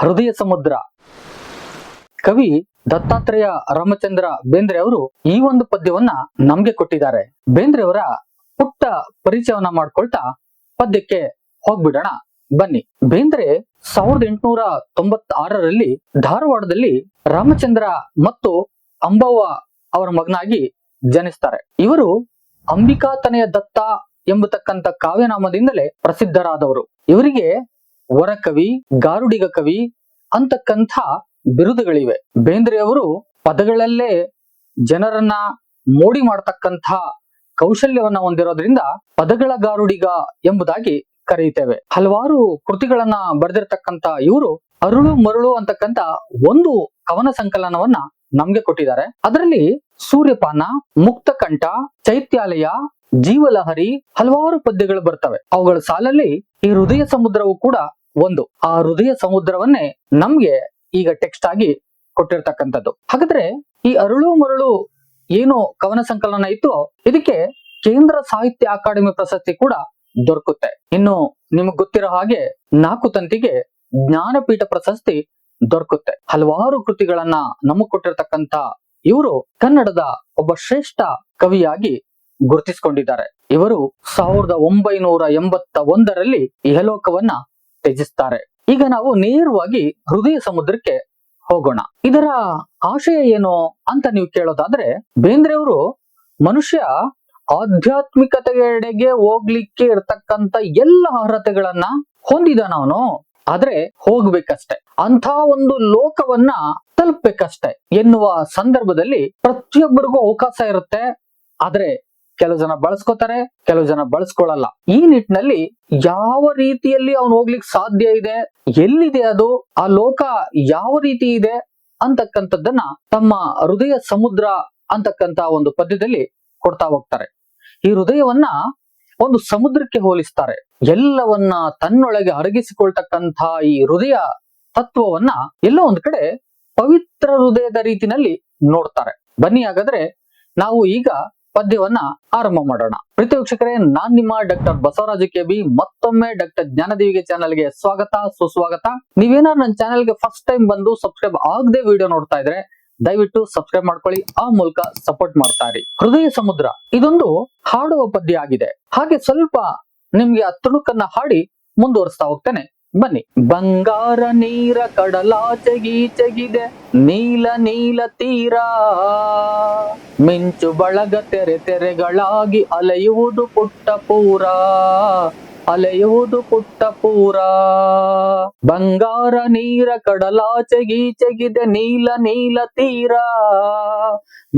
ಹೃದಯ ಸಮುದ್ರ. ಕವಿ ದತ್ತಾತ್ರೇಯ ರಾಮಚಂದ್ರ ಬೇಂದ್ರೆ ಅವರು ಈ ಒಂದು ಪದ್ಯವನ್ನ ನಮ್ಗೆ ಕೊಟ್ಟಿದ್ದಾರೆ. ಬೇಂದ್ರೆ ಅವರ ಪುಟ್ಟ ಪರಿಚಯವನ್ನ ಮಾಡ್ಕೊಳ್ತಾ ಪದ್ಯಕ್ಕೆ ಹೋಗ್ಬಿಡೋಣ. ಬನ್ನಿ. ಬೇಂದ್ರೆ ಸಾವಿರದ ಎಂಟುನೂರ ತೊಂಬತ್ತಾರರಲ್ಲಿ ಧಾರವಾಡದಲ್ಲಿ ರಾಮಚಂದ್ರ ಮತ್ತು ಅಂಬವ್ವ ಅವರ ಮಗನಾಗಿ ಜನಿಸ್ತಾರೆ. ಇವರು ಅಂಬಿಕಾತನೆಯ ದತ್ತ ಎಂಬತಕ್ಕಂತ ಕಾವ್ಯನಾಮದಿಂದಲೇ ಪ್ರಸಿದ್ಧರಾದವರು. ಇವರಿಗೆ ವರಕವಿ, ಗಾರುಡಿಗ ಕವಿ ಅಂತಕ್ಕಂಥ ಬಿರುದುಗಳಿವೆ. ಬೇಂದ್ರೆಯವರು ಪದಗಳಲ್ಲೇ ಜನರನ್ನ ಮೋಡಿ ಮಾಡತಕ್ಕಂಥ ಕೌಶಲ್ಯವನ್ನ ಹೊಂದಿರೋದ್ರಿಂದ ಪದಗಳ ಗಾರುಡಿಗ ಎಂಬುದಾಗಿ ಕರೆಯುತ್ತೇವೆ. ಹಲವಾರು ಕೃತಿಗಳನ್ನ ಬರೆದಿರತಕ್ಕಂತ ಇವರು ಅರುಳು ಮರುಳು ಅಂತಕ್ಕಂಥ ಒಂದು ಕವನ ಸಂಕಲನವನ್ನ ನಮ್ಗೆ ಕೊಟ್ಟಿದ್ದಾರೆ. ಅದರಲ್ಲಿ ಸೂರ್ಯಪಾನ, ಮುಕ್ತಕಂಠ, ಚೈತ್ಯಾಲಯ, ಜೀವಲಹರಿ ಹಲವಾರು ಪದ್ಯಗಳು ಬರ್ತವೆ. ಅವುಗಳ ಸಾಲಲ್ಲಿ ಈ ಹೃದಯ ಸಮುದ್ರವು ಕೂಡ ಒಂದು, ಆ ಹೃದಯ ಸಮುದ್ರವನ್ನೇ ನಮ್ಗೆ ಈಗ ಟೆಕ್ಸ್ಟ್ ಆಗಿ ಕೊಟ್ಟಿರ್ತಕ್ಕಂಥದ್ದು. ಹಾಗಾದ್ರೆ ಈ ಅರುಳು ಮರಳು ಏನು ಕವನ ಸಂಕಲನ ಇತ್ತು, ಇದಕ್ಕೆ ಕೇಂದ್ರ ಸಾಹಿತ್ಯ ಅಕಾಡೆಮಿ ಪ್ರಶಸ್ತಿ ಕೂಡ ದೊರಕುತ್ತೆ. ಇನ್ನು ನಿಮಗ್ ಗೊತ್ತಿರೋ ಹಾಗೆ ನಾಲ್ಕು ತಂತಿಗೆ ಜ್ಞಾನಪೀಠ ಪ್ರಶಸ್ತಿ ದೊರಕುತ್ತೆ. ಹಲವಾರು ಕೃತಿಗಳನ್ನ ನಮಗ್ ಕೊಟ್ಟಿರ್ತಕ್ಕಂತ ಇವರು ಕನ್ನಡದ ಒಬ್ಬ ಶ್ರೇಷ್ಠ ಕವಿಯಾಗಿ ಗುರುತಿಸಿಕೊಂಡಿದ್ದಾರೆ. ಇವರು ಸಾವಿರದ ಒಂಬೈನೂರ ಎಂಬತ್ತ ಒಂದರಲ್ಲಿ ಇಹಲೋಕವನ್ನ ತ್ಯಜಿಸ್ತಾರೆ. ಈಗ ನಾವು ನೇರವಾಗಿ ಹೃದಯ ಸಮುದ್ರಕ್ಕೆ ಹೋಗೋಣ. ಇದರ ಆಶಯ ಏನು ಅಂತ ನೀವು ಕೇಳೋದಾದ್ರೆ, ಬೇಂದ್ರೆಯವರು ಮನುಷ್ಯ ಆಧ್ಯಾತ್ಮಿಕತೆಡೆಗೆ ಹೋಗ್ಲಿಕ್ಕೆ ಇರ್ತಕ್ಕಂತ ಎಲ್ಲ ಅರ್ಹತೆಗಳನ್ನ ಹೊಂದಿದಾನ ಅವನು. ಆದ್ರೆ ಹೋಗ್ಬೇಕಷ್ಟೆ. ಅಂತ ಒಂದು ಲೋಕವನ್ನ ತಲುಪಬೇಕಷ್ಟೆ ಎನ್ನುವ ಸಂದರ್ಭದಲ್ಲಿ ಪ್ರತಿಯೊಬ್ಬರಿಗೂ ಅವಕಾಶ ಇರುತ್ತೆ. ಆದ್ರೆ ಕೆಲವು ಜನ ಬಳಸ್ಕೋತಾರೆ, ಕೆಲವು ಜನ ಬಳಸ್ಕೊಳ್ಳಲ್ಲ ಈ ನಿಟ್ಟಿನಲ್ಲಿ ಯಾವ ರೀತಿಯಲ್ಲಿ ಅವನು ಹೋಗ್ಲಿಕ್ಕೆ ಸಾಧ್ಯ ಇದೆ, ಎಲ್ಲಿದೆ ಅದು, ಆ ಲೋಕ ಯಾವ ರೀತಿ ಇದೆ ಅಂತಕ್ಕಂಥದ್ದನ್ನ ತಮ್ಮ ಹೃದಯ ಸಮುದ್ರ ಅಂತಕ್ಕಂತ ಒಂದು ಪದ್ಯದಲ್ಲಿ ಕೊಡ್ತಾ ಹೋಗ್ತಾರೆ. ಈ ಹೃದಯವನ್ನ ಒಂದು ಸಮುದ್ರಕ್ಕೆ ಹೋಲಿಸ್ತಾರೆ. ಎಲ್ಲವನ್ನ ತನ್ನೊಳಗೆ ಅರಗಿಸಿಕೊಳ್ತಕ್ಕಂಥ ಈ ಹೃದಯ ತತ್ವವನ್ನ ಎಲ್ಲೋ ಒಂದ್ ಕಡೆ ಪವಿತ್ರ ಹೃದಯದ ರೀತಿನಲ್ಲಿ ನೋಡ್ತಾರೆ. ಬನ್ನಿ ಹಾಗಾದ್ರೆ ನಾವು ಈಗ ಪದ್ಯವನ್ನ ಆರಂಭ ಮಾಡೋಣ. ಪ್ರೀತಿ ವೀಕ್ಷಕರೇ, ನಾನ್ ನಿಮ್ಮ ಡಾಕ್ಟರ್ ಬಸವರಾಜ ಕೆಬಿ ಮತ್ತೊಮ್ಮೆ ಡಾಕ್ಟರ್ ಜ್ಞಾನದೇವಿಗೆ ಚಾನಲ್ಗೆ ಸ್ವಾಗತ, ಸುಸ್ವಾಗತ. ನೀವೇನಾದ್ರು ನನ್ನ ಚಾನಲ್ಗೆ ಫಸ್ಟ್ ಟೈಮ್ ಬಂದು ಸಬ್ಸ್ಕ್ರೈಬ್ ಆಗದೆ ವಿಡಿಯೋ ನೋಡ್ತಾ ಇದ್ರೆ ದಯವಿಟ್ಟು ಸಬ್ಸ್ಕ್ರೈಬ್ ಮಾಡ್ಕೊಳ್ಳಿ, ಆ ಮೂಲಕ ಸಪೋರ್ಟ್ ಮಾಡ್ತಾ ಇರಿ. ಹೃದಯ ಸಮುದ್ರ, ಇದೊಂದು ಹಾಡುವ ಪದ್ಯ ಆಗಿದೆ. ಹಾಗೆ ಸ್ವಲ್ಪ ನಿಮ್ಗೆ ಆ ತುಣುಕನ್ನ ಹಾಡಿ ಮುಂದುವರಿಸ್ತಾ ಹೋಗ್ತೇನೆ. ಬನ್ನಿ. ಬಂಗಾರ ನೀರ ಕಡಲಾಚೆಗೀಚೆಗಿದೆ ನೀಲ ನೀಲ ತೀರ. ಮಿಂಚು ಬಳಗ ತೆರೆ ತೆರೆಗಳಾಗಿ ಅಲೆಯುವುದು ಪುಟ್ಟ ಪೂರ. ಅಲೆಯುವುದು ಪುಟ್ಟ ಪೂರ. ಬಂಗಾರ ನೀರ ಕಡಲಾಚೆಗೀಚೆಗಿದೆ ನೀಲ ನೀಲ ತೀರ.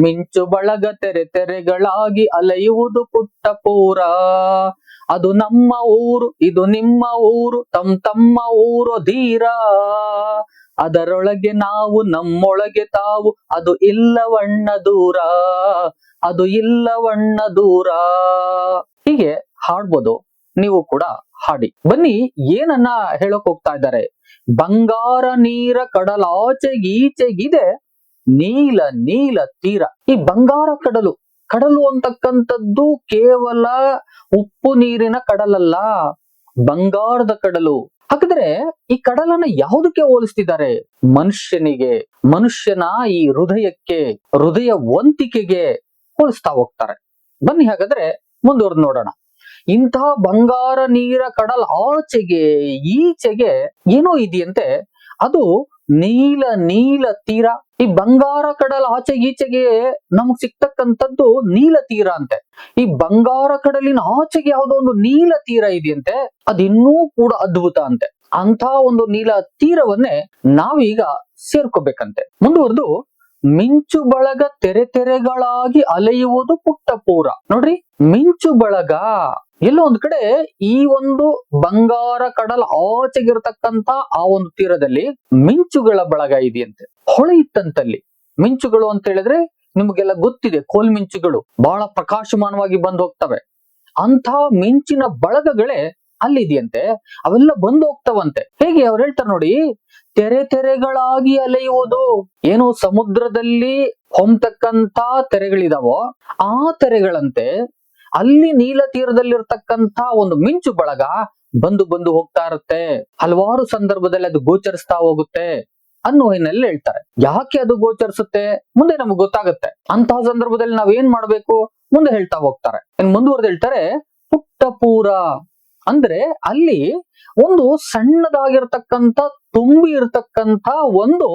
ಮಿಂಚು ಬಳಗ ತೆರೆ ತೆರೆಗಳಾಗಿ ಅಲೆಯುವುದು ಪುಟ್ಟ ಪೂರ. ಅದು ನಮ್ಮ ಊರು, ಇದು ನಿಮ್ಮ ಊರು ತಮ್ ತಮ್ಮ ಊರು ಧೀರ. ಅದರೊಳಗೆ ನಾವು, ನಮ್ಮೊಳಗೆ ತಾವು, ಅದು ಇಲ್ಲವಣ್ಣ ದೂರ. ಅದು ಇಲ್ಲವಣ್ಣ ದೂರ. ಹೀಗೆ ಹಾಡ್ಬೋದು, ನೀವು ಕೂಡ ಹಾಡಿ. ಬನ್ನಿ, ಏನನ್ನ ಹೇಳಕ್ ಹೋಗ್ತಾ ಇದ್ದಾರೆ? ಬಂಗಾರ, ನೀರ ಕಡಲಾಚೆಗೀಚೆಗಿದೆ ನೀಲ ನೀಲ, ತೀರ. ಈ ಬಂಗಾರ, ಕಡಲು ಕಡಲು ಅಂತಕ್ಕಂಥದ್ದು ಕೇವಲ ಉಪ್ಪು ನೀರಿನ ಕಡಲಲ್ಲ, ಬಂಗಾರದ ಕಡಲು. ಹಾಗಾದ್ರೆ ಈ ಕಡಲನ್ನ ಯಾವುದಕ್ಕೆ ಹೋಲಿಸ್ತಿದ್ದಾರೆ? ಮನುಷ್ಯನಿಗೆ, ಮನುಷ್ಯನ ಈ ಹೃದಯಕ್ಕೆ, ಹೃದಯ ವಂತಿಕೆಗೆ ಹೋಲಿಸ್ತಾ ಹೋಗ್ತಾರೆ. ಬನ್ನಿ ಹಾಗಾದ್ರೆ ಮುಂದುವರೆದು ನೋಡೋಣ. ಇಂತಹ ಬಂಗಾರ ನೀರ ಕಡಲ್ ಆಚೆಗೆ, ಈಚೆಗೆ ಏನೋ ಇದೆಯಂತೆ. ಅದು ನೀಲ ನೀಲ ತೀರ. ಈ ಬಂಗಾರ ಕಡಲ ಆಚೆ ಈಚೆಗೆ ನಮಗ್ ಸಿಗ್ತಕ್ಕಂಥದ್ದು ನೀಲ ತೀರ ಅಂತೆ. ಈ ಬಂಗಾರ ಕಡಲಿನ ಆಚೆಗೆ ಯಾವುದೋ ಒಂದು ನೀಲ ತೀರ ಇದೆಯಂತೆ. ಅದಿನ್ನೂ ಕೂಡ ಅದ್ಭುತ ಅಂತೆ. ಅಂತ ಒಂದು ನೀಲ ತೀರವನ್ನೇ ನಾವೀಗ ಸೇರ್ಕೋಬೇಕಂತೆ. ಮುಂದುವರೆದು, ಮಿಂಚು ಬಳಗ ತೆರೆ ತೆರೆಗಳಾಗಿ ಅಲೆಯುವುದು ಪುಟ್ಟ ಪೂರ. ನೋಡ್ರಿ, ಮಿಂಚು ಬಳಗ ಎಲ್ಲೋ ಒಂದ್ ಕಡೆ ಈ ಒಂದು ಬಂಗಾರ ಕಡಲ ಆಚೆಗಿರ್ತಕ್ಕಂತ ಆ ಒಂದು ತೀರದಲ್ಲಿ ಮಿಂಚುಗಳ ಬಳಗ ಇದೆಯಂತೆ. ಹೊಳೆ ಇತ್ತಂತಲ್ಲಿ. ಮಿಂಚುಗಳು ಅಂತ ಹೇಳಿದ್ರೆ ನಿಮಗೆಲ್ಲ ಗೊತ್ತಿದೆ, ಕೋಲ್ ಮಿಂಚುಗಳು ಬಹಳ ಪ್ರಕಾಶಮಾನವಾಗಿ ಬಂದು ಹೋಗ್ತವೆ. ಅಂತ ಮಿಂಚಿನ ಬಳಗಗಳೇ ಅಲ್ಲಿದೆಯಂತೆ ಅವೆಲ್ಲ ಬಂದು ಹೋಗ್ತವಂತೆ. ಹೇಗೆ ಅವ್ರು ಹೇಳ್ತಾರೆ ನೋಡಿ, ತೆರೆ ತೆರೆಗಳಾಗಿ ಅಲೆಯುವುದು. ಏನು ಸಮುದ್ರದಲ್ಲಿ ಹೊಮ್ತಕ್ಕಂತ ತೆರೆಗಳಿದಾವೋ, ಆ ತೆರೆಗಳಂತೆ ಅಲ್ಲಿ ನೀಲ ತೀರದಲ್ಲಿರ್ತಕ್ಕಂತ ಒಂದು ಮಿಂಚು ಬಳಗ ಬಂದು ಬಂದು ಹೋಗ್ತಾ ಇರುತ್ತೆ. ಹಲವಾರು ಸಂದರ್ಭದಲ್ಲಿ ಅದು ಗೋಚರಿಸ್ತಾ ಹೋಗುತ್ತೆ ಅನ್ನೋ ಹಿನ್ನೆಲೆ ಹೇಳ್ತಾರೆ. ಯಾಕೆ ಅದು ಗೋಚರಿಸುತ್ತೆ? ಮುಂದೆ ನಮ್ಗೆ ಗೊತ್ತಾಗುತ್ತೆ. ಅಂತಹ ಸಂದರ್ಭದಲ್ಲಿ ನಾವ್ ಏನ್ ಮಾಡ್ಬೇಕು? ಮುಂದೆ ಹೇಳ್ತಾ ಹೋಗ್ತಾರೆ. ಮುಂದುವರೆದು ಹೇಳ್ತಾರೆ, ಪುಟ್ಟಪೂರ. ಅಂದ್ರೆ ಅಲ್ಲಿ ಒಂದು ಸಣ್ಣದಾಗಿರ್ತಕ್ಕಂತ ತುಂಬಿ ಇರತಕ್ಕಂತ ಒಂದು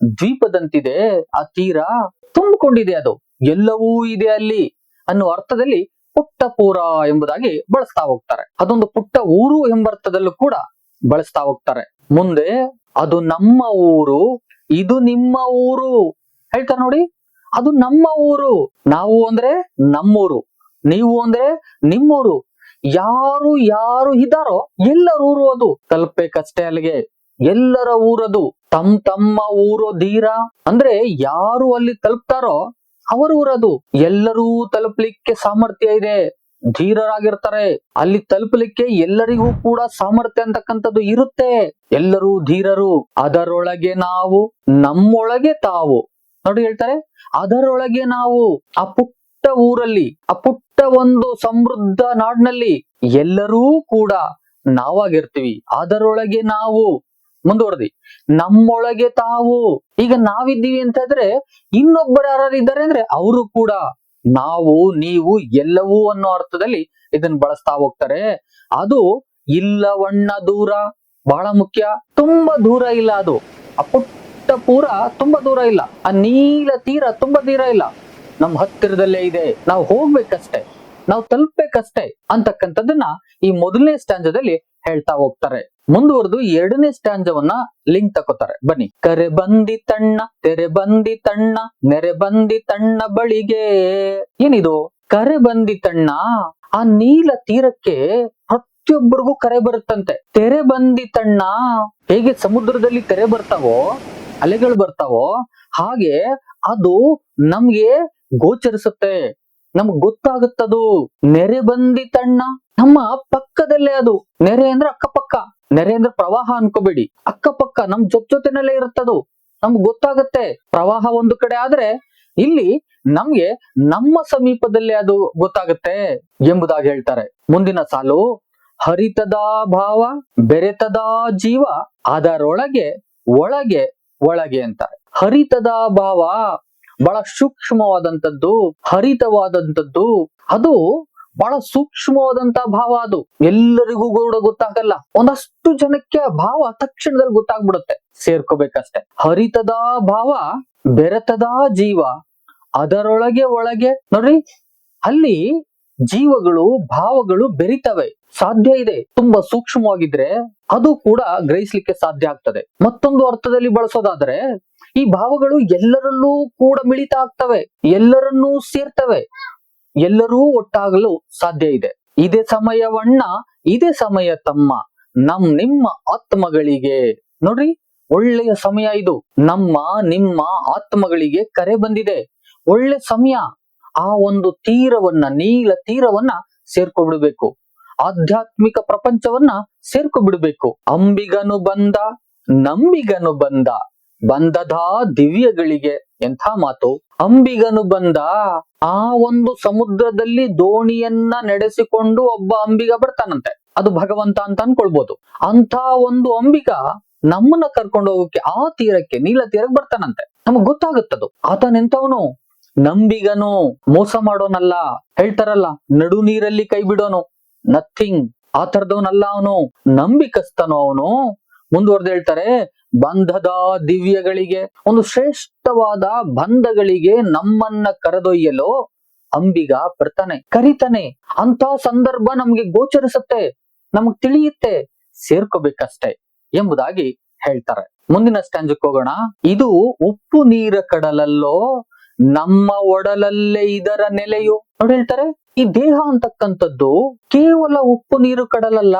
ದ್ವೀಪದಂತಿದೆ. ಆ ತೀರ ತುಂಬಿಕೊಂಡಿದೆ ಅದು. ಎಲ್ಲವೂ ಇದೆ ಅಲ್ಲಿ ಅನ್ನುವ ಅರ್ಥದಲ್ಲಿ ಪುಟ್ಟಪೂರ ಎಂಬುದಾಗಿ ಬಳಸ್ತಾ ಹೋಗ್ತಾರೆ. ಅದೊಂದು ಪುಟ್ಟ ಊರು ಎಂಬರ್ಥದಲ್ಲೂ ಕೂಡ ಬಳಸ್ತಾ ಹೋಗ್ತಾರೆ. ಮುಂದೆ, ಅದು ನಮ್ಮ ಊರು, ಇದು ನಿಮ್ಮ ಊರು. ಹೇಳ್ತಾರೆ ನೋಡಿ, ಅದು ನಮ್ಮ ಊರು. ನಾವು ಅಂದ್ರೆ ನಮ್ಮೂರು. ನೀವು ಅಂದ್ರೆ ನಿಮ್ಮೂರು. ಯಾರು ಯಾರು ಇದ್ದಾರೋ ಎಲ್ಲರ ಊರು ಅದು. ತಲುಪಬೇಕಷ್ಟೇ ಅಲ್ಲಿಗೆ. ಎಲ್ಲರ ಊರದು. ತಮ್ ತಮ್ಮ ಊರು ಧೀರ. ಅಂದ್ರೆ ಯಾರು ಅಲ್ಲಿ ತಲುಪ್ತಾರೋ ಅವರ ಊರದು ಎಲ್ಲರೂ ತಲುಪಲಿಕ್ಕೆ ಸಾಮರ್ಥ್ಯ ಇದೆ. ಧೀರರಾಗಿರ್ತಾರೆ. ಅಲ್ಲಿ ತಲುಪಲಿಕ್ಕೆ ಎಲ್ಲರಿಗೂ ಕೂಡ ಸಾಮರ್ಥ್ಯ ಅಂತಕ್ಕಂಥದ್ದು ಇರುತ್ತೆ. ಎಲ್ಲರೂ ಧೀರರು. ಅದರೊಳಗೆ ನಾವು, ನಮ್ಮೊಳಗೆ ತಾವು. ನೋಡಿ ಹೇಳ್ತಾರೆ. ಅದರೊಳಗೆ ನಾವು, ಆ ಪುಟ್ಟ ಊರಲ್ಲಿ, ಆ ಪುಟ್ಟ ಒಂದು ಸಮೃದ್ಧ ನಾಡಿನಲ್ಲಿ ಎಲ್ಲರೂ ಕೂಡ ನಾವಾಗಿರ್ತೀವಿ. ಅದರೊಳಗೆ ನಾವು ಮುಂದುವರೆದಿ. ನಮ್ಮೊಳಗೆ ತಾವು. ಈಗ ನಾವಿದ್ದೀವಿ ಅಂತ ಇದ್ರೆ ಇನ್ನೊಬ್ಬರು ಯಾರು ಇದ್ದಾರೆ ಅಂದ್ರೆ ಅವರು ಕೂಡ. ನಾವು, ನೀವು ಎಲ್ಲವೂ ಅನ್ನೋ ಅರ್ಥದಲ್ಲಿ ಇದನ್ನ ಬಳಸ್ತಾ ಹೋಗ್ತಾರೆ. ಅದು ಇಲ್ಲವಣ್ಣ ದೂರ ಬಹಳ ಮುಖ್ಯ. ತುಂಬಾ ದೂರ ಇಲ್ಲ ಅದು. ಆ ಪೂರ ತುಂಬಾ ದೂರ ಇಲ್ಲ. ಆ ನೀಲ ತೀರ ತುಂಬಾ ದೂರ ಇಲ್ಲ. ನಮ್ ಹತ್ತಿರದಲ್ಲೇ ಇದೆ. ನಾವು ಹೋಗ್ಬೇಕಷ್ಟೇ. ನಾವು ತಲುಪ್ಬೇಕಷ್ಟೇ ಅಂತಕ್ಕಂಥದ್ದನ್ನ ಈ ಮೊದಲನೇ ಸ್ಟ್ಯಾಂಜದಲ್ಲಿ ಹೇಳ್ತಾ ಹೋಗ್ತಾರೆ. ಮುಂದುವರೆದು ಎರಡನೇ ಸ್ಟ್ಯಾಂಜವನ್ನ ಲಿಂಕ್ ತಕೋತಾರೆ ಬನ್ನಿ. ಕರೆ ಬಂದಿ ತಣ್ಣ, ತೆರೆ ಬಂದಿ ತಣ್ಣ, ನೆರೆ ಬಂದಿ ತಣ್ಣ ಬಳಿಗೆ. ಏನಿದು? ಕರೆ ಬಂದಿ ತಣ್ಣ, ಆ ನೀಲ ತೀರಕ್ಕೆ ಪ್ರತಿಯೊಬ್ಬರಿಗೂ ಕರೆ ಬರುತ್ತಂತೆ. ತೆರೆ ಬಂದಿ ತಣ್ಣ, ಹೇಗೆ ಸಮುದ್ರದಲ್ಲಿ ತೆರೆ ಬರ್ತಾವೋ, ಅಲೆಗಳು ಬರ್ತಾವೋ, ಹಾಗೆ ಅದು ನಮ್ಗೆ ಗೋಚರಿಸುತ್ತೆ. ನಮ್ಗ್ ಗೊತ್ತಾಗುತ್ತದು. ನೆರೆ ಬಂದಿ ತಣ್ಣ, ನಮ್ಮ ಪಕ್ಕದಲ್ಲೇ ಅದು. ನೆರೆ ಅಂದ್ರೆ ಅಕ್ಕಪಕ್ಕ. ನೆರೆ ಅಂದ್ರೆ ಪ್ರವಾಹ ಅನ್ಕೋಬೇಡಿ. ಅಕ್ಕಪಕ್ಕ ನಮ್ ಜೊತೆ ಜೊತೆನಲ್ಲೇ ಇರುತ್ತದು. ನಮ್ಗ್ ಗೊತ್ತಾಗತ್ತೆ. ಪ್ರವಾಹ ಒಂದು ಕಡೆ ಆದ್ರೆ ಇಲ್ಲಿ ನಮ್ಗೆ ನಮ್ಮ ಸಮೀಪದಲ್ಲೇ ಅದು ಗೊತ್ತಾಗುತ್ತೆ ಎಂಬುದಾಗಿ ಹೇಳ್ತಾರೆ. ಮುಂದಿನ ಸಾಲು, ಹರಿತದ ಭಾವ, ಬೆರೆತದ ಜೀವ, ಅದರೊಳಗೆ, ಒಳಗೆ ಒಳಗೆ ಅಂತಾರೆ. ಹರಿತದ ಭಾವ ಬಹಳ ಸೂಕ್ಷ್ಮವಾದಂತದ್ದು, ಹರಿತವಾದಂತದ್ದು, ಅದು ಬಹಳ ಸೂಕ್ಷ್ಮವಾದಂತ ಭಾವ ಅದು. ಎಲ್ಲರಿಗೂ ಕೂಡ ಗೊತ್ತಾಗಲ್ಲ. ಒಂದಷ್ಟು ಜನಕ್ಕೆ ಭಾವ ತಕ್ಷಣದಲ್ಲಿ ಗೊತ್ತಾಗ್ಬಿಡುತ್ತೆ. ಸೇರ್ಕೋಬೇಕಷ್ಟೆ. ಹರಿತದ ಭಾವ, ಬೆರೆತದ ಜೀವ, ಅದರೊಳಗೆ ಒಳಗೆ ನೋಡ್ರಿ ಅಲ್ಲಿ ಜೀವಗಳು, ಭಾವಗಳು ಬೆರಿತವೆ. ಸಾಧ್ಯ ಇದೆ. ತುಂಬಾ ಸೂಕ್ಷ್ಮವಾಗಿದ್ರೆ ಅದು ಕೂಡ ಗ್ರಹಿಸ್ಲಿಕ್ಕೆ ಸಾಧ್ಯ ಆಗ್ತದೆ. ಮತ್ತೊಂದು ಅರ್ಥದಲ್ಲಿ ಬಳಸೋದಾದ್ರೆ ಈ ಭಾವಗಳು ಎಲ್ಲರಲ್ಲೂ ಕೂಡ ಮಿಳಿತ ಆಗ್ತವೆ, ಎಲ್ಲರನ್ನೂ ಸೇರ್ತವೆ. ಎಲ್ಲರೂ ಒಟ್ಟಾಗಲು ಸಾಧ್ಯ ಇದೆ. ಇದೇ ಸಮಯವಣ್ಣ ಇದೇ ಸಮಯ ತಮ್ಮ, ನಮ್ ನಿಮ್ಮ ಆತ್ಮಗಳಿಗೆ. ನೋಡ್ರಿ, ಒಳ್ಳೆಯ ಸಮಯ ಇದು. ನಮ್ಮ, ನಿಮ್ಮ ಆತ್ಮಗಳಿಗೆ ಕರೆ ಬಂದಿದೆ. ಒಳ್ಳೆ ಸಮಯ. ಆ ಒಂದು ತೀರವನ್ನ, ನೀಲ ತೀರವನ್ನ ಸೇರ್ಕೊಬಿಡ್ಬೇಕು. ಆಧ್ಯಾತ್ಮಿಕ ಪ್ರಪಂಚವನ್ನ ಸೇರ್ಕೊಬಿಡ್ಬೇಕು. ಅಂಬಿಗನು ಬಂದ, ನಂಬಿಗನು ಬಂದ. ಬಂದದ ದಿವ್ಯಗಳಿಗೆ ಎಂಥ ಮಾತು? ಅಂಬಿಗನು ಬಂದ, ಆ ಒಂದು ಸಮುದ್ರದಲ್ಲಿ ದೋಣಿಯನ್ನ ನಡೆಸಿಕೊಂಡು ಒಬ್ಬ ಅಂಬಿಗ ಬರ್ತಾನಂತೆ. ಅದು ಭಗವಂತ ಅಂತ ಅನ್ಕೊಳ್ಬಹುದು ಅಂತ ಒಂದು ಅಂಬಿಗ ನಮ್ಮನ್ನ ಕರ್ಕೊಂಡು ಹೋಗೋಕೆ ಆ ತೀರಕ್ಕೆ, ನೀಲ ತೀರಕ್ಕೆ ಬರ್ತಾನಂತೆ. ನಮಗ್ ಗೊತ್ತಾಗುತ್ತದು. ಆತನೆಂತವನು ನಂಬಿಗನು. ಮೋಸ ಮಾಡೋನಲ್ಲ. ಹೇಳ್ತಾರಲ್ಲ, ನಡು ನೀರಲ್ಲಿ ಕೈ ಬಿಡೋನು. ನಥಿಂಗ್ ಆ ತರದವನಲ್ಲ ಅವನು. ನಂಬಿಕಸ್ತನು ಅವನು. ಮುಂದುವರೆದು ಹೇಳ್ತಾರೆ ಬಂಧದ ದಿವ್ಯಗಳಿಗೆ, ಒಂದು ಶ್ರೇಷ್ಠವಾದ ಬಂಧಗಳಿಗೆ ನಮ್ಮನ್ನ ಕರೆದೊಯ್ಯಲು ಅಂಬಿಗ ಬರ್ತಾನೆ. ಕರಿತಾನೆ ಅಂತ ಸಂದರ್ಭ ನಮ್ಗೆ ಗೋಚರಿಸುತ್ತೆ, ನಮಗ್ ತಿಳಿಯುತ್ತೆ, ಸೇರ್ಕೋಬೇಕಷ್ಟೆ ಎಂಬುದಾಗಿ ಹೇಳ್ತಾರೆ. ಮುಂದಿನ ಸ್ಟ್ಯಾಂಜಕ್ಕೆ ಹೋಗೋಣ. ಇದು ಉಪ್ಪು ನೀರ ಕಡಲಲ್ಲೋ, ನಮ್ಮ ಒಡಲಲ್ಲೇ ಇದರ ನೆಲೆಯು. ನೋಡಿ ಹೇಳ್ತಾರೆ, ಈ ದೇಹ ಅಂತಕ್ಕಂಥದ್ದು ಕೇವಲ ಉಪ್ಪು ನೀರು ಕಡಲಲ್ಲ,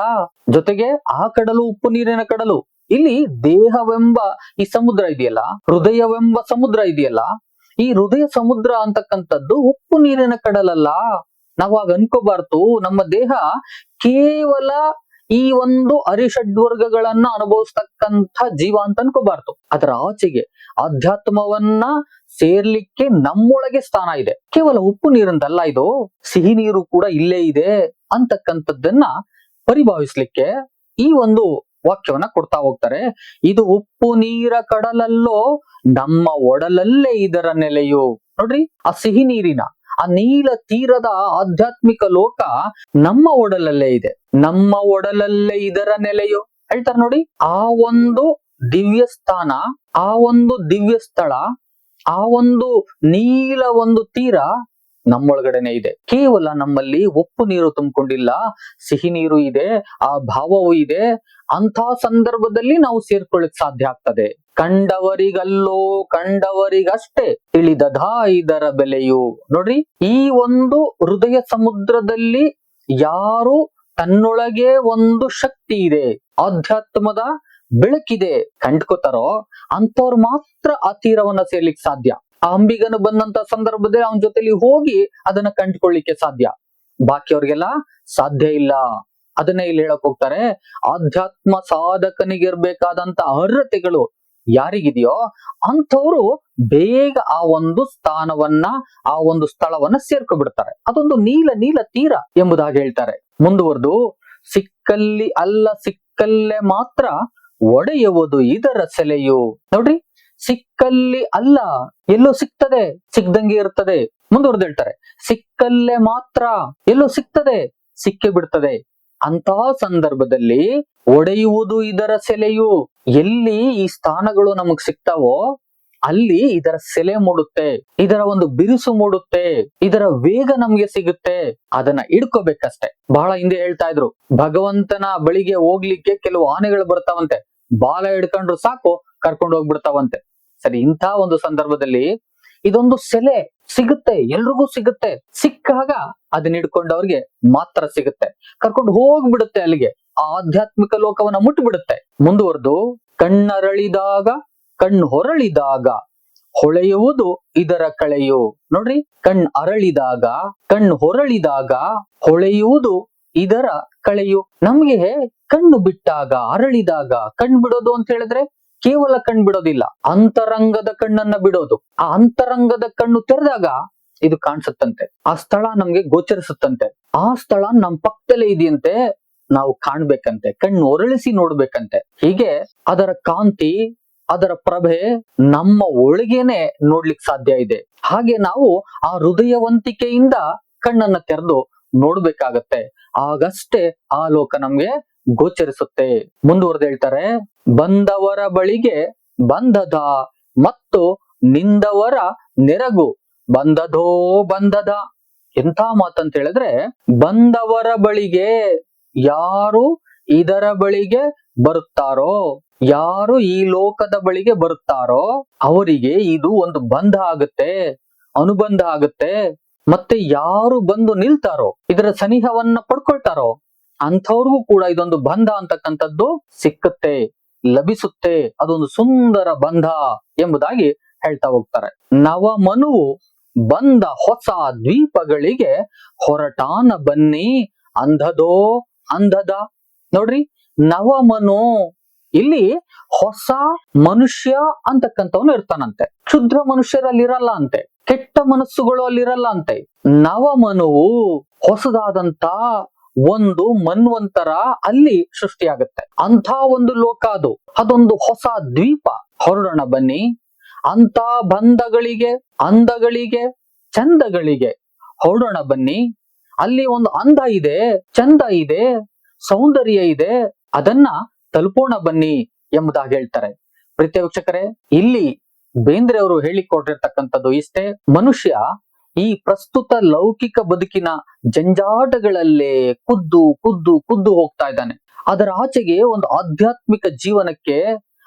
ಜೊತೆಗೆ ಆ ಕಡಲು ಉಪ್ಪು ನೀರಿನ ಕಡಲು. ಇಲ್ಲಿ ದೇಹವೆಂಬ ಈ ಸಮುದ್ರ ಇದೆಯಲ್ಲ, ಹೃದಯವೆಂಬ ಸಮುದ್ರ ಇದೆಯಲ್ಲ, ಈ ಹೃದಯ ಸಮುದ್ರ ಅಂತಕ್ಕಂಥದ್ದು ಉಪ್ಪು ನೀರಿನ ಕಡಲಲ್ಲ. ನಾವಾಗ ಅನ್ಕೋಬಾರ್ದು, ನಮ್ಮ ದೇಹ ಕೇವಲ ಈ ಒಂದು ಅರಿಷಡ್ವರ್ಗಗಳನ್ನ ಅನುಭವಿಸ್ತಕ್ಕಂಥ ಜೀವ ಅಂತ ಅನ್ಕೋಬಾರ್ದು. ಅದರ ಆಚೆಗೆ ಆಧ್ಯಾತ್ಮವನ್ನ ಸೇರ್ಲಿಕ್ಕೆ ನಮ್ಮೊಳಗೆ ಸ್ಥಾನ ಇದೆ. ಕೇವಲ ಉಪ್ಪು ನೀರಂತಲ್ಲ ಇದು, ಸಿಹಿ ನೀರು ಕೂಡ ಇಲ್ಲೇ ಇದೆ ಅಂತಕ್ಕಂಥದ್ದನ್ನ ಪರಿಭಾವಿಸ್ಲಿಕ್ಕೆ ಈ ಒಂದು ವಾಕ್ಯವನ್ನ ಕೊಡ್ತಾ ಹೋಗ್ತಾರೆ. ಇದು ಉಪ್ಪು ನೀರ ಕಡಲಲ್ಲೋ, ನಮ್ಮ ಒಡಲಲ್ಲೇ ಇದರ ನೆಲೆಯು. ನೋಡ್ರಿ, ಆ ಸಿಹಿ ನೀರಿನ, ಆ ನೀಲ ತೀರದ ಆಧ್ಯಾತ್ಮಿಕ ಲೋಕ ನಮ್ಮ ಒಡಲಲ್ಲೇ ಇದೆ. ನಮ್ಮ ಒಡಲಲ್ಲೇ ಇದರ ನೆಲೆಯು. ಹೇಳ್ತಾರೆ ನೋಡಿ, ಆ ಒಂದು ದಿವ್ಯ ಸ್ಥಾನ ಆ ಒಂದು ದಿವ್ಯ ಸ್ಥಳ ಆ ಒಂದು ನೀಲ ಒಂದು ತೀರ ನಮ್ಮೊಳಗಡೆನೆ ಇದೆ. ಕೇವಲ ನಮ್ಮಲ್ಲಿ ಉಪ್ಪು ನೀರು ತುಂಬಿಕೊಂಡಿಲ್ಲ, ಸಿಹಿ ನೀರು ಇದೆ, ಆ ಭಾವವೂ ಇದೆ. ಅಂತ ಸಂದರ್ಭದಲ್ಲಿ ನಾವು ಸೇರ್ಕೊಳ್ಳಿಕ್ ಸಾಧ್ಯ ಆಗ್ತದೆ. ಕಂಡವರಿಗಲ್ಲೋ, ಕಂಡವರಿಗಷ್ಟೇ ತಿಳಿದದ ಇದರ ಬೆಲೆಯು. ನೋಡ್ರಿ, ಈ ಒಂದು ಹೃದಯ ಸಮುದ್ರದಲ್ಲಿ ಯಾರು ತನ್ನೊಳಗೆ ಒಂದು ಶಕ್ತಿ ಇದೆ, ಆಧ್ಯಾತ್ಮದ ಬೆಳಕಿದೆ, ಕಂಡ್ಕೋತಾರೋ ಅಂತವ್ರು ಮಾತ್ರ ಆ ತೀರವನ್ನ ಸೇರ್ಲಿಕ್ಕೆ ಸಾಧ್ಯ. ಅಂಬಿಗನು ಬಂದಂತ ಸಂದರ್ಭದಲ್ಲಿ ಅವನ ಜೊತೆಲಿ ಹೋಗಿ ಅದನ್ನ ಕಂಡುಕೊಳ್ಳಿಕ್ಕೆ ಸಾಧ್ಯ. ಬಾಕಿಯವ್ರಿಗೆಲ್ಲ ಸಾಧ್ಯ ಇಲ್ಲ. ಅದನ್ನ ಇಲ್ಲಿ ಹೇಳಕ್ ಹೋಗ್ತಾರೆ. ಆಧ್ಯಾತ್ಮ ಸಾಧಕನಿಗಿರ್ಬೇಕಾದಂತ ಅರ್ಹತೆಗಳು ಯಾರಿಗಿದೆಯೋ ಅಂಥವ್ರು ಬೇಗ ಆ ಒಂದು ಸ್ಥಾನವನ್ನ, ಆ ಒಂದು ಸ್ಥಳವನ್ನ ಸೇರ್ಕೊಬಿಡ್ತಾರೆ. ಅದೊಂದು ನೀಲ ನೀಲ ತೀರ ಎಂಬುದಾಗಿ ಹೇಳ್ತಾರೆ. ಮುಂದುವರೆದು, ಸಿಕ್ಕಲ್ಲಿ ಅಲ್ಲ, ಸಿಕ್ಕಲ್ಲೇ ಮಾತ್ರ ಒಡೆಯುವುದು ಇದರ ಸೆಲೆಯು. ನೋಡ್ರಿ ಸಿಕ್ಕಲ್ಲಿ ಅಲ್ಲ, ಎಲ್ಲೋ ಸಿಗ್ತದೆ ಸಿಕ್ದಂಗೆ ಇರ್ತದೆ ಮುಂದುವರೆದು ಹೇಳ್ತಾರೆ, ಸಿಕ್ಕಲ್ಲೇ ಮಾತ್ರ, ಎಲ್ಲೋ ಸಿಗ್ತದೆ ಸಿಕ್ಕಿ ಬಿಡ್ತದೆ. ಅಂತಹ ಸಂದರ್ಭದಲ್ಲಿ ಒಡೆಯುವುದು ಇದರ ಸೆಲೆಯು. ಎಲ್ಲಿ ಈ ಸ್ಥಾನಗಳು ನಮಗ್ ಸಿಗ್ತಾವೋ ಅಲ್ಲಿ ಇದರ ಸೆಲೆ ಮೂಡುತ್ತೆ, ಇದರ ಒಂದು ಬಿರುಸು ಮೂಡುತ್ತೆ, ಇದರ ವೇಗ ನಮ್ಗೆ ಸಿಗುತ್ತೆ. ಅದನ್ನ ಇಡ್ಕೋಬೇಕಷ್ಟೆ ಬಹಳ ಹಿಂದೆ ಹೇಳ್ತಾ ಇದ್ರು, ಭಗವಂತನ ಬಳಿಗೆ ಹೋಗ್ಲಿಕ್ಕೆ ಕೆಲವು ಆನೆಗಳು ಬರ್ತಾವಂತೆ. ಬಾಲ ಹಿಡ್ಕೊಂಡ್ರು ಸಾಕು, ಕರ್ಕೊಂಡು ಹೋಗ್ಬಿಡ್ತಾವಂತೆ. ಸರಿ, ಇಂಥ ಒಂದು ಸಂದರ್ಭದಲ್ಲಿ ಇದೊಂದು ಸೆಲೆ ಸಿಗುತ್ತೆ, ಎಲ್ರಿಗೂ ಸಿಗುತ್ತೆ. ಸಿಕ್ಕಾಗ ಅದನ್ನ ಹಿಡ್ಕೊಂಡವ್ರಿಗೆ ಮಾತ್ರ ಸಿಗುತ್ತೆ. ಕರ್ಕೊಂಡು ಹೋಗ್ಬಿಡುತ್ತೆ ಅಲ್ಲಿಗೆ. ಆಧ್ಯಾತ್ಮಿಕ ಲೋಕವನ್ನ ಮುಟ್ಬಿಡುತ್ತೆ. ಮುಂದುವರೆದು, ಕಣ್ಣರಳಿದಾಗ, ಕಣ್ಣು ಹೊರಳಿದಾಗ ಹೊಳೆಯುವುದು ಇದರ ಕಳೆಯು. ನೋಡ್ರಿ ಕಣ್ ಅರಳಿದಾಗ, ಕಣ್ಣು ಹೊರಳಿದಾಗ ಹೊಳೆಯುವುದು ಇದರ ಕಳೆಯು. ನಮ್ಗೆ ಕಣ್ಣು ಬಿಟ್ಟಾಗ, ಅರಳಿದಾಗ ಕಣ್ ಬಿಡೋದು ಅಂತ ಹೇಳಿದ್ರೆ ಕೇವಲ ಕಣ್ ಬಿಡೋದಿಲ್ಲ, ಅಂತರಂಗದ ಕಣ್ಣನ್ನ ಬಿಡೋದು. ಆ ಅಂತರಂಗದ ಕಣ್ಣು ತೆರೆದಾಗ ಇದು ಕಾಣಿಸುತ್ತಂತೆ. ಆ ಸ್ಥಳ ನಮ್ಗೆ ಗೋಚರಿಸುತ್ತಂತೆ. ಆ ಸ್ಥಳ ನಮ್ ಪಕ್ಕದಲ್ಲೇ ಇದೆಯಂತೆ, ನಾವು ಕಾಣ್ಬೇಕಂತೆ, ಕಣ್ಣು ಒರಳಿಸಿ ನೋಡ್ಬೇಕಂತೆ. ಹೀಗೆ ಅದರ ಕಾಂತಿ, ಅದರ ಪ್ರಭೆ ನಮ್ಮ ಒಳಗೇನೆ ನೋಡ್ಲಿಕ್ ಸಾಧ್ಯ ಇದೆ. ಹಾಗೆ ನಾವು ಆ ಹೃದಯವಂತಿಕೆಯಿಂದ ಕಣ್ಣನ್ನ ತೆರೆದು ನೋಡ್ಬೇಕಾಗತ್ತೆ. ಆಗಷ್ಟೇ ಆ ಲೋಕ ನಮ್ಗೆ ಗೋಚರಿಸುತ್ತೆ. ಮುಂದುವರೆದು ಹೇಳ್ತಾರೆ, ಬಂದವರ ಬಳಿಗೆ ಬಂಧದ ಮತ್ತು ನಿಂದವರ ನೆರಗು. ಬಂದದೋ ಬಂದದ. ಎಂಥ ಮಾತಂತ ಹೇಳಿದ್ರೆ, ಬಂದವರ ಬಳಿಗೆ ಯಾರು ಇದರ ಬಳಿಗೆ ಬರುತ್ತಾರೋ, ಯಾರು ಈ ಲೋಕದ ಬಳಿಗೆ ಬರುತ್ತಾರೋ, ಅವರಿಗೆ ಇದು ಒಂದು ಬಂಧ ಆಗುತ್ತೆ, ಅನುಬಂಧ ಆಗುತ್ತೆ. ಮತ್ತೆ ಯಾರು ಬಂದು ನಿಲ್ತಾರೋ, ಇದರ ಸನಿಹವನ್ನ ಪಡ್ಕೊಳ್ತಾರೋ ಅಂಥವ್ರಿಗೂ ಕೂಡ ಇದೊಂದು ಬಂಧ ಅಂತಕ್ಕಂಥದ್ದು ಸಿಕ್ಕುತ್ತೆ, ಲಭಿಸುತ್ತೆ, ಅದೊಂದು ಸುಂದರ ಬಂಧ ಎಂಬುದಾಗಿ ಹೇಳ್ತಾ ಹೋಗ್ತಾರೆ. ನವಮನುವು ಬಂದ ಹೊಸ ದ್ವೀಪಗಳಿಗೆ ಹೊರಟಾನ ಬನ್ನಿ, ಅಂಧದೋ, ಅಂಧದ. ನೋಡ್ರಿ, ನವಮನು ಇಲ್ಲಿ ಹೊಸ ಮನುಷ್ಯ ಅಂತಕ್ಕಂಥವನು ಇರ್ತಾನಂತೆ. ಕ್ಷುದ್ರ ಮನುಷ್ಯರಲ್ಲಿರಲ್ಲ ಅಂತೆ, ಕೆಟ್ಟ ಮನಸ್ಸುಗಳು ಅಲ್ಲಿರಲ್ಲ ಅಂತೆ. ನವಮನುವು ಹೊಸದಾದಂತ ಒಂದು ಮನ್ವಂತರ ಅಲ್ಲಿ ಸೃಷ್ಟಿಯಾಗುತ್ತೆ. ಅಂಥ ಒಂದು ಲೋಕ ಅದು. ಅದೊಂದು ಹೊಸ ದ್ವೀಪ. ಹೊರಡೋಣ ಬನ್ನಿ. ಅಂತ ಬಂಧಗಳಿಗೆ ಅಂದಗಳಿಗೆ ಚಂದಗಳಿಗೆ ಹೊರಡೋಣ ಬನ್ನಿ. ಅಲ್ಲಿ ಒಂದು ಅಂದ ಇದೆ, ಚಂದ ಇದೆ, ಸೌಂದರ್ಯ ಇದೆ. ಅದನ್ನ ತಲುಪೋಣ ಬನ್ನಿ ಎಂಬುದಾಗಿ ಹೇಳ್ತಾರೆ. ಪ್ರೀತಿಯ ವೀಕ್ಷಕರೇ, ಇಲ್ಲಿ ಬೇಂದ್ರೆ ಅವರು ಹೇಳಿಕೊಟ್ಟಿರ್ತಕ್ಕಂಥದ್ದು ಇಷ್ಟೇ. ಮನುಷ್ಯ ಈ ಪ್ರಸ್ತುತ ಲೌಕಿಕ ಬದುಕಿನ ಜಂಜಾಟಗಳಲ್ಲೇ ಕುದ್ದು ಕುದ್ದು ಕುದ್ದು ಹೋಗ್ತಾ ಇದ್ದಾನೆ. ಅದರ ಆಚೆಗೆ ಒಂದು ಆಧ್ಯಾತ್ಮಿಕ ಜೀವನಕ್ಕೆ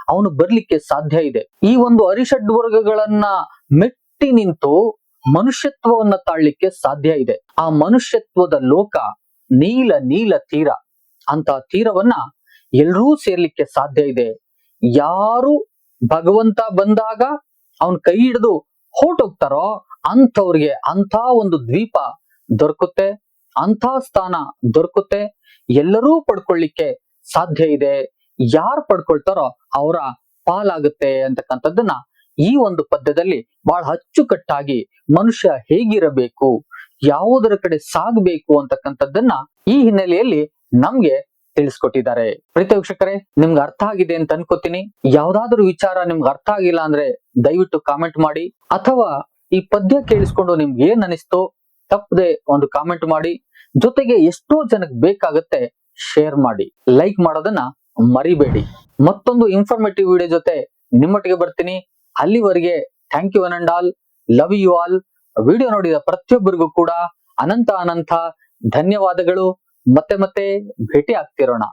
ಅವನು ಬರ್ಲಿಕ್ಕೆ ಸಾಧ್ಯ ಇದೆ. ಈ ಒಂದು ಅರಿಷಡ್ ವರ್ಗಗಳನ್ನ ಮೆಟ್ಟಿ ನಿಂತು ಮನುಷ್ಯತ್ವವನ್ನ ತಾಳ್ಲಿಕ್ಕೆ ಸಾಧ್ಯ ಇದೆ. ಆ ಮನುಷ್ಯತ್ವದ ಲೋಕ ನೀಲ ನೀಲ ತೀರ. ಅಂತ ತೀರವನ್ನ ಎಲ್ರೂ ಸೇರ್ಲಿಕ್ಕೆ ಸಾಧ್ಯ ಇದೆ. ಯಾರು ಭಗವಂತ ಬಂದಾಗ ಅವನ್ ಕೈ ಹಿಡಿದು ಹೊರಟೋಗ್ತಾರೋ ಅಂಥವ್ರಿಗೆ ಅಂಥ ಒಂದು ದ್ವೀಪ ದೊರಕುತ್ತೆ, ಅಂಥ ಸ್ಥಾನ ದೊರಕುತ್ತೆ. ಎಲ್ಲರೂ ಪಡ್ಕೊಳ್ಳಿಕ್ಕೆ ಸಾಧ್ಯ ಇದೆ. ಯಾರು ಪಡ್ಕೊಳ್ತಾರೋ ಅವರ ಪಾಲಾಗುತ್ತೆ ಅಂತಕ್ಕಂಥದ್ದನ್ನ ಈ ಒಂದು ಪದ್ಯದಲ್ಲಿ ಬಹಳ ಅಚ್ಚುಕಟ್ಟಾಗಿ ಮನುಷ್ಯ ಹೇಗಿರಬೇಕು, ಯಾವುದರ ಕಡೆ ಸಾಗಬೇಕು ಅಂತಕ್ಕಂಥದ್ದನ್ನ ಈ ಹಿನ್ನೆಲೆಯಲ್ಲಿ ನಮ್ಗೆ ತಿಳಿಸ್ಕೊಟ್ಟಿದ್ದಾರೆ. ಪ್ರೀತ ವೀಕ್ಷಕರೇ, ನಿಮ್ಗೆ ಅರ್ಥ ಆಗಿದೆ ಅಂತ ಅನ್ಕೋತೀನಿ. ಯಾವ್ದಾದ್ರು ವಿಚಾರ ನಿಮ್ಗೆ ಅರ್ಥ ಆಗಿಲ್ಲ ಅಂದ್ರೆ ದಯವಿಟ್ಟು ಕಾಮೆಂಟ್ ಮಾಡಿ. ಅಥವಾ ಈ ಪದ್ಯ ಕೇಳಿಸ್ಕೊಂಡು ನಿಮ್ಗೆ ಏನ್ ಅನಿಸ್ತೋ? ತಪ್ಪದೆ ಒಂದು ಕಾಮೆಂಟ್ ಮಾಡಿ. ಜೊತೆಗೆ ಎಷ್ಟೋ ಜನಕ್ಕೆ ಬೇಕಾಗುತ್ತೆ ಶೇರ್ ಮಾಡಿ. ಲೈಕ್ ಮಾಡೋದನ್ನ ಮರಿಬೇಡಿ. ಮತ್ತೊಂದು ಇನ್ಫಾರ್ಮೇಟಿವ್ ವಿಡಿಯೋ ಜೊತೆ ನಿಮ್ಮೊಟ್ಟಿಗೆ ಬರ್ತೀನಿ. ಅಲ್ಲಿವರೆಗೆ thank you an and all love you all video ನೋಡಿದ ಪ್ರತಿಯೊಬ್ಬರಿಗೂ ಕೂಡ ಅನಂತ ಅನಂತ ಧನ್ಯವಾದಗಳು. ಮತ್ತೆ ಮತ್ತೆ ಭೇಟಿ ಆಗ್ತಿರೋಣ.